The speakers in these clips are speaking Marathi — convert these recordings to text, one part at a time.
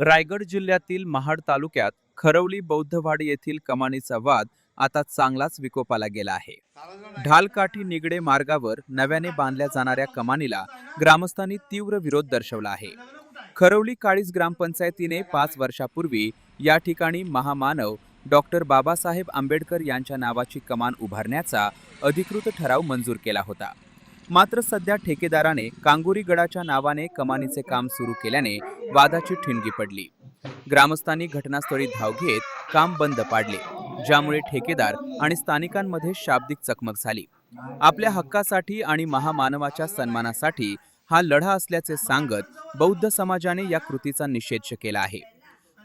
रायगड जिल्ह्यातील महाड तालुक्यात खरवली बौद्धवाडी येथील कमानीचा वाद आता चांगलाच विकोपाला गेला आहे. ढालकाठी निगडे मार्गावर नव्याने बांधल्या जाणाऱ्या कमानीला ग्रामस्थांनी तीव्र विरोध दर्शवला आहे. खरवली काळीज ग्रामपंचायतीने पाच वर्षापूर्वी या ठिकाणी महामानव डॉक्टर बाबासाहेब आंबेडकर यांच्या नावाची कमान उभारण्याचा अधिकृत ठराव मंजूर केला होता. मात्र सध्या ठेकेदाराने कांगोरी गडाच्या नावाने कमानीचे काम सुरू केल्याने वादाची ठिणगी पडली. ग्रामस्थांनी घटनास्थळी धाव घेत काम बंद पाडले ज्यामुळे ठेकेदार आणि स्थानिकांमध्ये शाब्दिक चकमक झाली. आपल्या हक्कासाठी आणि महामानवाच्या सन्मानासाठी हा लढा असल्याचे सांगत बौद्ध समाजाने या कृतीचा निषेध केला आहे.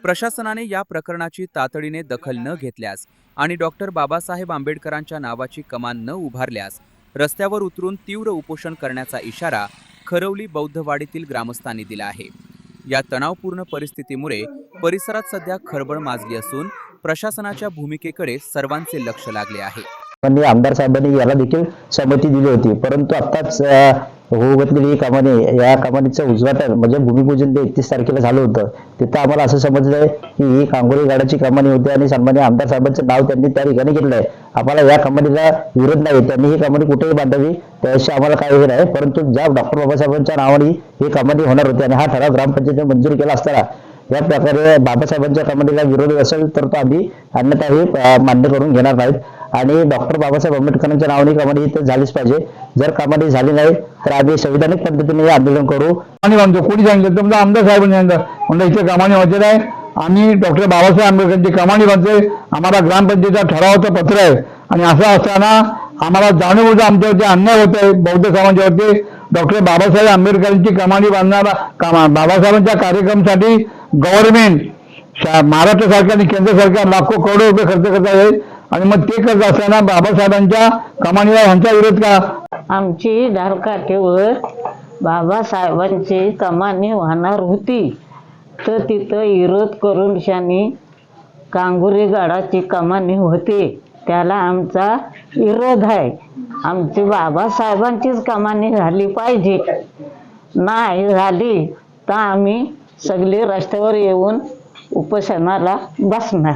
प्रशासनाने या प्रकरणाची तातडीने दखल न घेतल्यास आणि डॉक्टर बाबासाहेब आंबेडकरांच्या नावाची कमान न उभारल्यास रस्त्यावर उतरून तीव्र उपोषण करण्याचा इशारा खरवली बौद्धवाडीतील ग्रामस्थांनी दिला आहे. या तणावपूर्ण परिस्थितीमुळे परिसरात सध्या खळबळ माजली असून प्रशासनाच्या भूमिकेकडे सर्वांचे लक्ष लागले आहे. पण आमदार साहेबांनी याला देखील संमती दिली होती. परंतु आत्ताच अं, होऊ घातलेली ही कमानी या कमानीचं उद्घाटन म्हणजे भूमिपूजन ते एकतीस तारखेला झालं होतं तिथं आम्हाला असं समजलंय की ही कांगोरी गाडाची कमानी होती आणि सन्मान्य आमदार साहेबांचं नाव त्यांनी त्या ठिकाणी घेतलंय. आम्हाला या कमानीला विरोध नाही त्यांनी ही कमानी कुठेही बांधावी त्याशी आम्हाला काय हे नाही परंतु ज्या डॉक्टर बाबासाहेबांच्या नावाने ही कमानी होणार होती आणि हा ठराव ग्रामपंचायतीने मंजूर केला असताना या प्रकारे बाबासाहेबांच्या कमिटीला विरोध असेल तर तो आम्ही अन्यथाही मान्य करून घेणार नाहीत. आणि डॉक्टर बाबासाहेब आंबेडकरांच्या नावाने कमानी झालीच पाहिजे. जर कमानी झाली नाही तर आम्ही संविधानिक पद्धतीने आंदोलन करू. आणि बांधतो कोणी सांगितलं तुमचा म्हणजे आमदार साहेबांनी सांगितलं. म्हणजे इथे कमानी वाचत आहे. आम्ही डॉक्टर बाबासाहेब आंबेडकरांची कमानी बांधतोय आम्हाला ग्रामपंचायतीचा ठरावाचं पत्र आहे. आणि असं असताना आम्हाला जाणीवून आमच्यावरती अन्याय होत आहे बौद्ध समाजावरती डॉक्टर बाबासाहेब आंबेडकरांची कमानी बांधणारा कामा बाबासाहेबांच्या कार्यक्रमासाठी गव्हर्नमेंट महाराष्ट्र सरकार आणि केंद्र सरकार लाखो करोड रुपये खर्च करत आहे. आणि मग ते करत असताना बाबासाहेबांच्या कमानीला ह्यांचा विरोध का? आमची धारकाठेवर बाबासाहेबांची कमानी वाहणार होती. तर तिथं विरोध करून शानी कांगुरी गडाची कमानी होती. त्याला आमचा विरोध आहे. आमची बाबासाहेबांचीच कमानी झाली पाहिजे. नाही झाली तर आम्ही सगळे रस्त्यावर येऊन उपोषणाला बसणार.